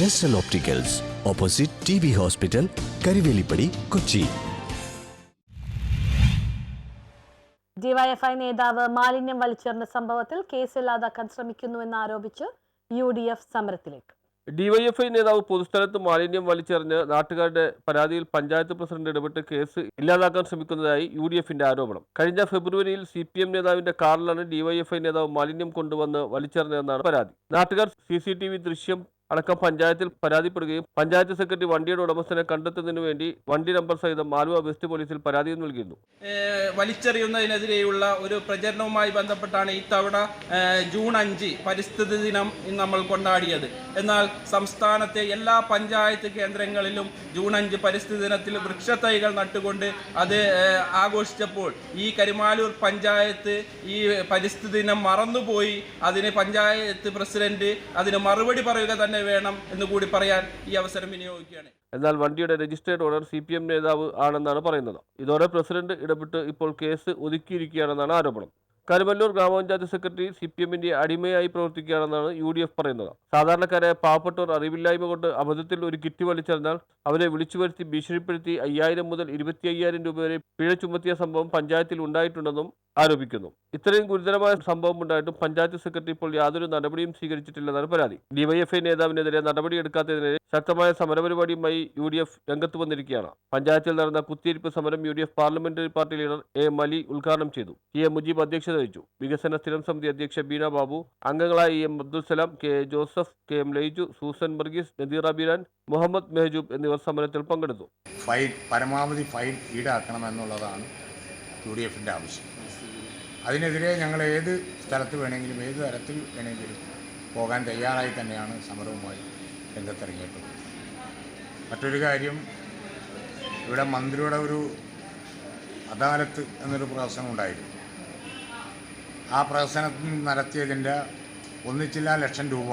ജസ്റ്റൽ opticals opposite T B hospital Karivelippady Kochi DYFI നേതാവ് മാലിന്യം വലിച്ചെറിഞ്ഞ സംഭവത്തിൽ കേസില്ലാതാക്കാൻ ശ്രമിക്കുന്നുവെന്ന് ആരോപിച്ച് യു ഡി എഫ് സമരത്തിലേക്ക്. ഡിവൈഎഫ്ഐ നേതാവ് പൊതുസ്ഥലത്ത് മാലിന്യം വലിച്ചെറിഞ്ഞ് നാട്ടുകാരുടെ പരാതിയിൽ പഞ്ചായത്ത് പ്രസിഡന്റ് ഇടപെട്ട് കേസ് ഇല്ലാതാക്കാൻ ശ്രമിക്കുന്നതായി യു ഡി എഫിന്റെ ആരോപണം. കഴിഞ്ഞ ഫെബ്രുവരിയിൽ സി പി എം നേതാവിന്റെ കാറിലാണ് ഡിവൈഎഫ്ഐ നേതാവ് മാലിന്യം കൊണ്ടുവന്ന് വലിച്ചെറിഞ്ഞതെന്നാണ് പരാതി. നാട്ടുകാർ സി സി ടി വി ദൃശ്യം അടക്കം പഞ്ചായത്തിൽ പരാതിപ്പെടുകയും പഞ്ചായത്ത് സെക്രട്ടറി വണ്ടിയുടെ ഉടമസ്ഥനെ കണ്ടെത്തുന്നതിനു വേണ്ടി വണ്ടി നമ്പർ സഹിതം ആലുവ വെസ്റ്റ് പോലീസിൽ പരാതി നൽകിയിരുന്നു. വലിച്ചെറിയുന്നതിനെതിരെയുള്ള ഒരു പ്രചരണവുമായി ബന്ധപ്പെട്ടാണ് ഇത്തവണ ജൂൺ അഞ്ച് പരിസ്ഥിതി ദിനം നമ്മൾ കൊണ്ടാടിയത്. എന്നാൽ സംസ്ഥാനത്തെ എല്ലാ പഞ്ചായത്ത് കേന്ദ്രങ്ങളിലും ജൂൺ അഞ്ച് പരിസ്ഥിതി ദിനത്തിൽ വൃക്ഷത്തൈകൾ നട്ടുകൊണ്ട് അത് ആഘോഷിച്ചപ്പോൾ ഈ കരിമാലൂർ പഞ്ചായത്ത് ഈ പരിസ്ഥിതി ദിനം മറന്നുപോയി. അതിന് പഞ്ചായത്ത് പ്രസിഡന്റ് അതിന് മറുപടി പറയുക തന്നെ വേണം എന്ന് കൂടി പറയാൻ ഈ അവസരം വിനിയോഗിക്കുകയാണ്. എന്നാൽ വണ്ടിയുടെ registered owner C P M നേതാവ് ആണെന്നാണ് പറയുന്നത്. ഇതോടെ പ്രസിഡന്റ് ഇടപെട്ട് ഇപ്പോൾ കേസ് ഒതുക്കിയിരിക്കുകയാണെന്നാണ് ആരോപണം. കരുമല്ലൂർ ഗ്രാമപഞ്ചായത്ത് സെക്രട്ടറി സി പി എമ്മിന്റെ അടിമയായി പ്രവർത്തിക്കുകയാണെന്നാണ് യു ഡി എഫ് പറയുന്നത്. സാധാരണക്കാരായ പാവപ്പെട്ടവർ അറിവില്ലായ്മ കൊണ്ട് അബദ്ധത്തിൽ ഒരു കിറ്റ് വലിച്ചെറിഞ്ഞാൽ അവരെ വിളിച്ചു വരുത്തി ഭീഷണിപ്പെടുത്തി അയ്യായിരം മുതൽ ഇരുപത്തി അയ്യായിരം രൂപ വരെ പിഴ ചുമത്തിയ സംഭവം പഞ്ചായത്തിൽ ഉണ്ടായിട്ടുണ്ടെന്നും ആരോപിക്കുന്നു. ഇത്രയും ഗുരുതരമായ സംഭവം ഉണ്ടായിട്ടും പഞ്ചായത്ത് സെക്രട്ടറി ഇപ്പോൾ യാതൊരു നടപടിയും സ്വീകരിച്ചിട്ടില്ലെന്നാണ് പരാതി. ഡിവൈഎഫ്ഐ നേതാവിനെതിരെ നടപടിയെടുക്കാത്തതിനെതിരെ ശക്തമായ സമരപരിപാടിയുമായി യു ഡി എഫ് രംഗത്ത് വന്നിരിക്കുകയാണ്. പഞ്ചായത്തിൽ നടന്ന കുത്തിയിരിപ്പ് സമരം U D F parliamentary party leader A മലി ഉദ്ഘാടനം ചെയ്തു. ടി എ മുജീബ് അധ്യക്ഷത വഹിച്ചു. വികസന സ്ഥിരം സമിതി അധ്യക്ഷ ബീന ബാബു അംഗങ്ങളായ M Abdul Salam K Joseph K M Laiju Susan Varghese Nadeer Biran Muhammad Mehjoob എന്നിവർ സമരത്തിൽ പങ്കെടുത്തു. ഫൈൻ പരമാവധി ഫൈൻ ഈടാക്കണമെന്നുള്ളതാണ് യു ഡി എഫിന്റെ ആവശ്യം. അതിനെതിരെ ഞങ്ങൾ ഏത് സ്ഥലത്ത് വേണമെങ്കിലും ഏത് തരത്തിൽ വേണമെങ്കിലും പോകാൻ തയ്യാറായി തന്നെയാണ് സമരവുമായി രംഗത്തിറങ്ങിയിട്ടുള്ളത്. മറ്റൊരു കാര്യം ഇവിടെ മന്ത്രിയുടെ ഒരു അദാലത്ത് എന്നൊരു പ്രവർത്തനം ഉണ്ടായിരുന്നു. ആ പ്രവർത്തനത്തിൽ നടത്തിയതിന്റെ ഒന്നിച്ചില്ല ലക്ഷം രൂപ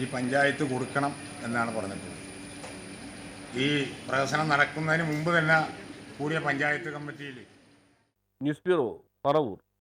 ഈ പഞ്ചായത്ത് കൊടുക്കണം എന്നാണ് പറഞ്ഞിട്ടുള്ളത്. ഈ പ്രവർത്തനം നടക്കുന്നതിന് മുമ്പ് തന്നെ കൂടിയ പഞ്ചായത്ത് കമ്മിറ്റിയിൽ. News bureau. تروض